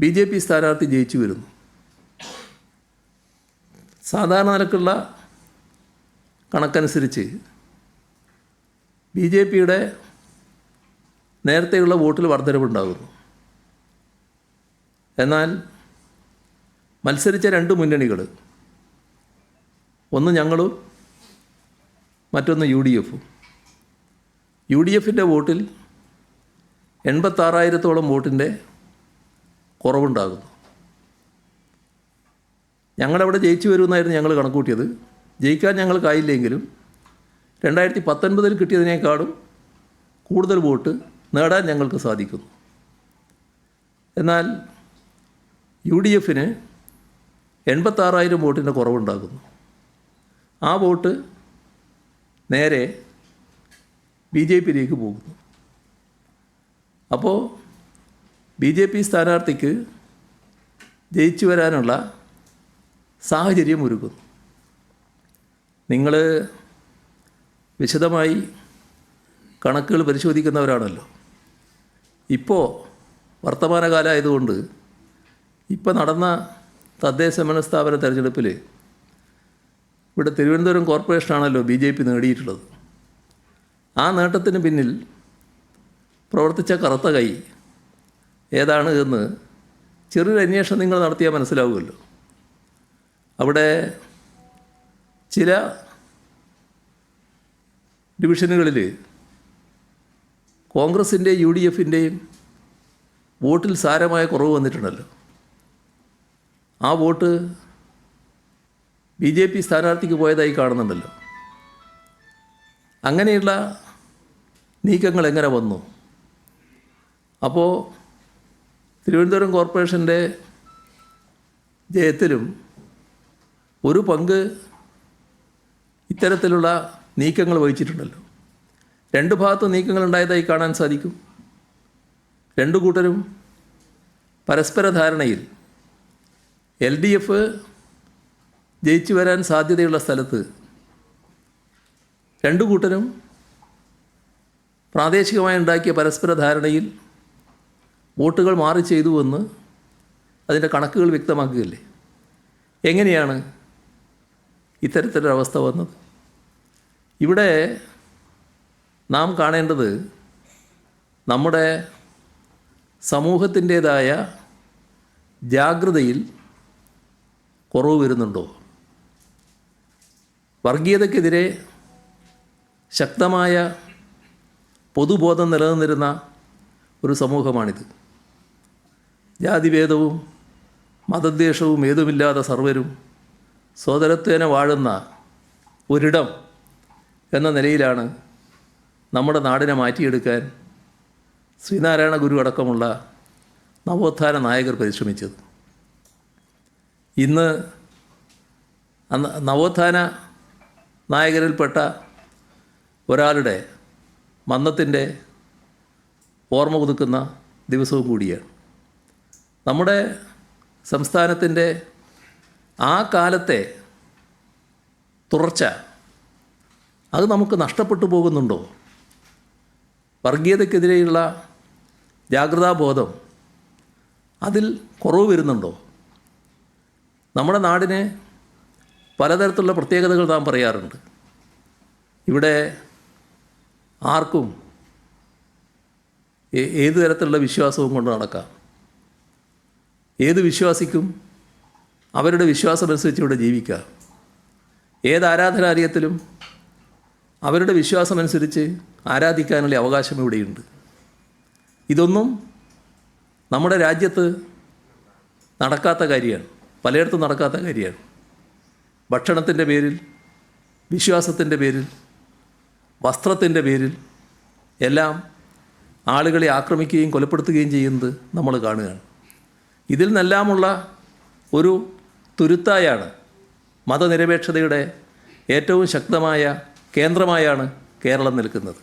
B J P സ്ഥാനാർത്ഥി ജയിച്ചു വരുന്നു. സാധാരണ നിലക്കുള്ള കണക്കനുസരിച്ച് ബി ജെ പിയുടെ നേരത്തെയുള്ള വോട്ടിൽ വർധനവുണ്ടാകുന്നു. എന്നാൽ മത്സരിച്ച രണ്ട് മുന്നണികൾ ഒന്ന് ഞങ്ങളും മറ്റൊന്ന് യു ഡി എഫും. യു ഡി എഫിന്റെ വോട്ടിൽ എൺപത്താറായിരത്തോളം വോട്ടിന്റെ കുറവുണ്ടാകുന്നു. ഞങ്ങളവിടെ ജയിച്ചു വരുമെന്നായിരുന്നു ഞങ്ങൾ കണക്കൂട്ടിയത്. ജയിക്കാൻ ഞങ്ങൾക്കായില്ലെങ്കിലും രണ്ടായിരത്തി പത്തൊൻപതിൽ കിട്ടിയതിനേക്കാളും കൂടുതൽ വോട്ട് നേടാൻ ഞങ്ങൾക്ക് സാധിക്കുന്നു. എന്നാൽ യു ഡി എഫിന് എൺപത്താറായിരം വോട്ടിന്റെ കുറവുണ്ടാകുന്നു. ആ വോട്ട് നേരെ ബി ജെ പിയിലേക്ക് പോകുന്നു. അപ്പോൾ ബി ജെ പി സ്ഥാനാർത്ഥിക്ക് ജയിച്ചു വരാനുള്ള സാഹചര്യം ഒരുക്കുന്നു. നിങ്ങൾ വിശദമായി കണക്കുകൾ പരിശോധിക്കുന്നവരാണല്ലോ. ഇപ്പോൾ വർത്തമാനകാലമായതുകൊണ്ട് ഇപ്പോൾ നടന്ന തദ്ദേശ ഭരണ സ്ഥാപന തെരഞ്ഞെടുപ്പിൽ ഇവിടെ തിരുവനന്തപുരം കോർപ്പറേഷനാണല്ലോ ബി ജെ പി നേടിയിട്ടുള്ളത്. ആ നേട്ടത്തിന് പിന്നിൽ പ്രവർത്തിച്ച കറുത്ത കൈ ഏതാണ് എന്ന് ചെറിയൊരു അന്വേഷണം നിങ്ങൾ നടത്തിയാൽ മനസ്സിലാവുമല്ലോ. അവിടെ ചില ഡിവിഷനുകളിൽ കോൺഗ്രസിന്റെ യു ഡി എഫിന്റെയും വോട്ടിൽ സാരമായ കുറവ് വന്നിട്ടുണ്ടല്ലോ. ആ വോട്ട് ബി ജെ പി സ്ഥാനാർത്ഥിക്ക് പോയതായി കാണുന്നുണ്ടല്ലോ. അങ്ങനെയുള്ള നീക്കങ്ങൾ എങ്ങനെ വന്നു? അപ്പോൾ തിരുവനന്തപുരം കോർപ്പറേഷന്റെ ജയത്തിലും ഒരു പങ്ക് ഇത്തരത്തിലുള്ള നീക്കങ്ങൾ വഹിച്ചിട്ടുണ്ടല്ലോ. രണ്ട് ഭാഗത്ത് നീക്കങ്ങൾ ഉണ്ടായതായി കാണാൻ സാധിക്കും. രണ്ടു കൂട്ടരും പരസ്പര ധാരണയിൽ എൽ ഡി എഫ് ജയിച്ചു വരാൻ സാധ്യതയുള്ള സ്ഥലത്ത് രണ്ടു കൂട്ടരും പ്രാദേശികമായി ഉണ്ടാക്കിയ പരസ്പര ധാരണയിൽ വോട്ടുകൾ മാറി ചെയ്തുവെന്ന് അതിന്റെ കണക്കുകൾ വ്യക്തമാക്കുകയല്ലേ? എങ്ങനെയാണ് ഇത്തരത്തിലൊരവസ്ഥ വന്നത്? ഇവിടെ നാം കാണേണ്ടത് നമ്മുടെ സമൂഹത്തിന്റേതായ ജാഗ്രതയിൽ കുറവ് വരുന്നുണ്ടോ? വർഗീയതയ്ക്കെതിരെ ശക്തമായ പൊതുബോധം നിലനിന്നിരുന്ന ഒരു സമൂഹമാണിത്. ജാതിഭേദവും മതദ്വേഷവും ഏതുമില്ലാതെ സർവരും സ്വതരത്വേന വാഴുന്ന ഒരിടം എന്ന നിലയിലാണ് നമ്മുടെ നാടിനെ മാറ്റിയെടുക്കാൻ ശ്രീനാരായണ ഗുരു അടക്കമുള്ള നവോത്ഥാന നായകർ പരിശ്രമിച്ചത്. ഇന്ന് നവോത്ഥാന നായകരിൽപ്പെട്ട ഒരാളുടെ മന്നത്തിന്റെ ഓർമ്മ പുതുക്കുന്ന ദിവസവും കൂടിയാണ്. നമ്മുടെ സംസ്ഥാനത്തിന്റെ ആ കാലത്തെ തുടർച്ച അത് നമുക്ക് നഷ്ടപ്പെട്ടു പോകുന്നുണ്ടോ? വർഗീയതയ്ക്കെതിരെയുള്ള ജാഗ്രതാബോധം അതിൽ കുറവ് വരുന്നുണ്ടോ? നമ്മുടെ നാടിന് പലതരത്തിലുള്ള പ്രത്യേകതകൾ നാം പറയാറുണ്ട്. ഇവിടെ ആർക്കും ഏത് തരത്തിലുള്ള വിശ്വാസവും കൊണ്ട് നടക്കാം. ഏത് വിശ്വാസിക്കും അവരുടെ വിശ്വാസമനുസരിച്ച് ഇവിടെ ജീവിക്കുക. ഏത് ആരാധനാലയത്തിലും അവരുടെ വിശ്വാസമനുസരിച്ച് ആരാധിക്കാനുള്ള അവകാശം ഇവിടെയുണ്ട്. ഇതൊന്നും നമ്മുടെ രാജ്യത്ത് നടക്കാത്ത കാര്യമാണ്. പലയിടത്തും നടക്കാത്ത കാര്യമാണ്. ഭക്ഷണത്തിന്റെ പേരിൽ വിശ്വാസത്തിന്റെ പേരിൽ വസ്ത്രത്തിന്റെ പേരിൽ എല്ലാം ആളുകളെ ആക്രമിക്കുകയും കൊലപ്പെടുത്തുകയും ചെയ്യുന്നത് നമ്മൾ കാണുകയാണ്. ഇതിൽ നിന്നെല്ലാമുള്ള ഒരു തുരുത്തായാണ് മതനിരപേക്ഷതയുടെ ഏറ്റവും ശക്തമായ കേന്ദ്രമായാണ് കേരളം നിൽക്കുന്നത്.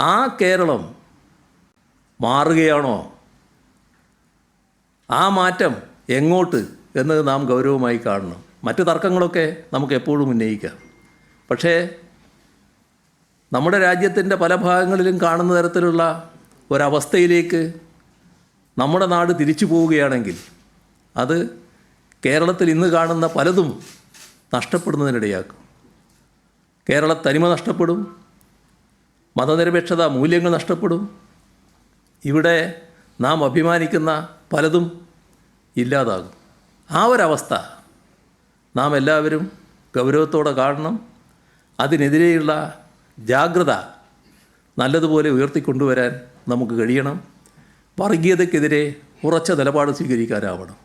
ആ കേരളം മാറുകയാണോ? ആ മാറ്റം എങ്ങോട്ട് എന്ന് നാം ഗൗരവമായി കാണണം. മറ്റ് തർക്കങ്ങളൊക്കെ നമുക്ക് എപ്പോഴും ഉന്നയിക്കാം. പക്ഷേ നമ്മുടെ രാജ്യത്തിന്റെ പല ഭാഗങ്ങളിലും കാണുന്ന തരത്തിലുള്ള ഒരവസ്ഥയിലേക്ക് നമ്മുടെ നാട് തിരിച്ചു പോവുകയാണെങ്കിൽ അത് കേരളത്തിൽ ഇന്ന് കാണുന്ന പലതും നഷ്ടപ്പെടുന്നതിനിടയാക്കും. കേരള തനിമ നഷ്ടപ്പെടും മതനിരപേക്ഷത മൂല്യങ്ങൾ നഷ്ടപ്പെടും. ഇവിടെ നാം അഭിമാനിക്കുന്ന പലതും ഇല്ലാതാകും. ആ ഒരവസ്ഥ നാം എല്ലാവരും ഗൗരവത്തോടെ കാണണം. അതിനെതിരെയുള്ള ജാഗ്രത നല്ലതുപോലെ ഉയർത്തിക്കൊണ്ടുവരാൻ നമുക്ക് കഴിയണം. വർഗീയതയ്ക്കെതിരെ ഉറച്ച നിലപാട് സ്വീകരിക്കാനാവണം.